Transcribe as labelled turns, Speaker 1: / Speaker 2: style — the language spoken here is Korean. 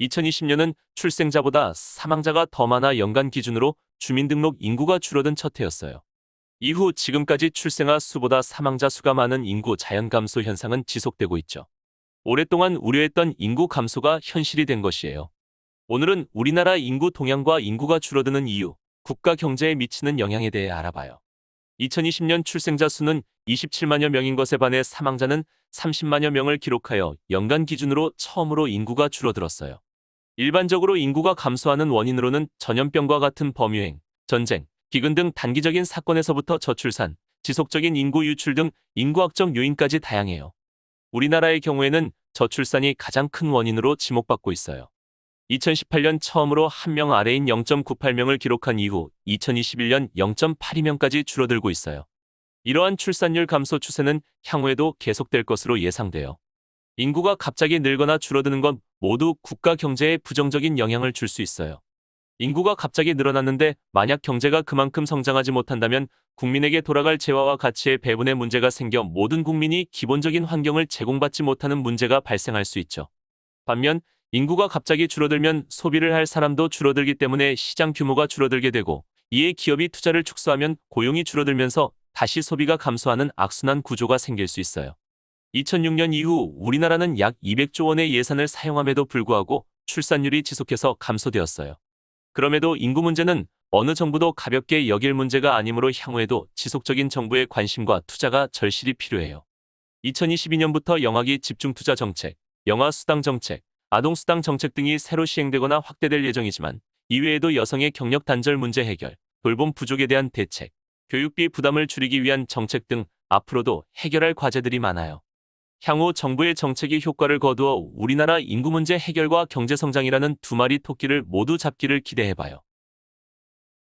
Speaker 1: 2020년은 출생자보다 사망자가 더 많아 연간 기준으로 주민등록 인구가 줄어든 첫 해였어요. 이후 지금까지 출생아 수보다 사망자 수가 많은 인구 자연 감소 현상은 지속되고 있죠. 오랫동안 우려했던 인구 감소가 현실이 된 것이에요. 오늘은 우리나라 인구 동향과 인구가 줄어드는 이유, 국가 경제에 미치는 영향에 대해 알아봐요. 2020년 출생자 수는 27만여 명인 것에 반해 사망자는 30만여 명을 기록하여 연간 기준으로 처음으로 인구가 줄어들었어요. 일반적으로 인구가 감소하는 원인으로는 전염병과 같은 범유행, 전쟁, 기근 등 단기적인 사건에서부터 저출산, 지속적인 인구 유출 등 인구학적 요인까지 다양해요. 우리나라의 경우에는 저출산이 가장 큰 원인으로 지목받고 있어요. 2018년 처음으로 한 명 아래인 0.98명을 기록한 이후 2021년 0.82명까지 줄어들고 있어요. 이러한 출산율 감소 추세는 향후에도 계속될 것으로 예상돼요. 인구가 갑자기 늘거나 줄어드는 건 모두 국가 경제에 부정적인 영향을 줄 수 있어요. 인구가 갑자기 늘어났는데 만약 경제가 그만큼 성장하지 못한다면 국민에게 돌아갈 재화와 가치의 배분의 문제가 생겨 모든 국민이 기본적인 환경을 제공받지 못하는 문제가 발생할 수 있죠. 반면 인구가 갑자기 줄어들면 소비를 할 사람도 줄어들기 때문에 시장 규모가 줄어들게 되고 이에 기업이 투자를 축소하면 고용이 줄어들면서 다시 소비가 감소하는 악순환 구조가 생길 수 있어요. 2006년 이후 우리나라는 약 200조 원의 예산을 사용함에도 불구하고 출산율이 지속해서 감소되었어요. 그럼에도 인구 문제는 어느 정부도 가볍게 여길 문제가 아니므로 향후에도 지속적인 정부의 관심과 투자가 절실히 필요해요. 2022년부터 영아기 집중투자 정책, 영아 수당 정책, 아동 수당 정책 등이 새로 시행되거나 확대될 예정이지만 이외에도 여성의 경력 단절 문제 해결, 돌봄 부족에 대한 대책, 교육비 부담을 줄이기 위한 정책 등 앞으로도 해결할 과제들이 많아요. 향후 정부의 정책이 효과를 거두어 우리나라 인구 문제 해결과 경제 성장이라는 두 마리 토끼를 모두 잡기를 기대해봐요.